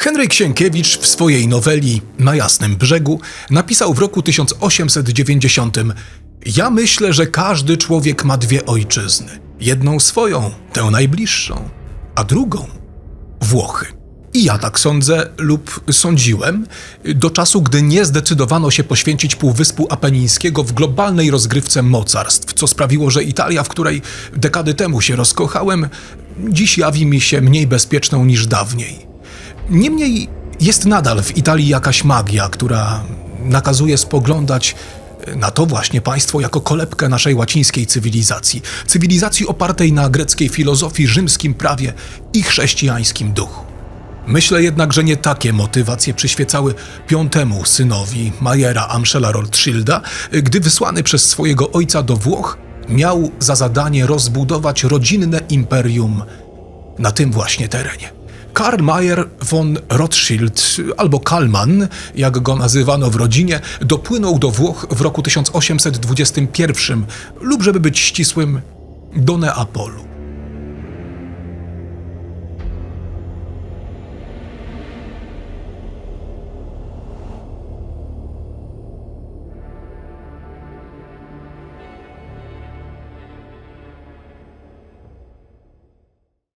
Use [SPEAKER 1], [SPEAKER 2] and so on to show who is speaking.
[SPEAKER 1] Henryk Sienkiewicz w swojej noweli Na Jasnym Brzegu napisał w roku 1890 Ja myślę, że każdy człowiek ma dwie ojczyzny. Jedną swoją, tę najbliższą, a drugą Włochy. I ja tak sądzę lub sądziłem do czasu, gdy nie zdecydowano się poświęcić Półwyspu Apenińskiego w globalnej rozgrywce mocarstw, co sprawiło, że Italia, w której dekady temu się rozkochałem, dziś jawi mi się mniej bezpieczną niż dawniej. Niemniej jest nadal w Italii jakaś magia, która nakazuje spoglądać na to właśnie państwo jako kolebkę naszej łacińskiej cywilizacji. Cywilizacji opartej na greckiej filozofii, rzymskim prawie i chrześcijańskim duchu. Myślę jednak, że nie takie motywacje przyświecały piątemu synowi Majera Amschela Rothschilda, gdy wysłany przez swojego ojca do Włoch miał za zadanie rozbudować rodzinne imperium na tym właśnie terenie. Karl Mayer von Rothschild, albo Kalman, jak go nazywano w rodzinie, dopłynął do Włoch w roku 1821 lub, żeby być ścisłym, do Neapolu.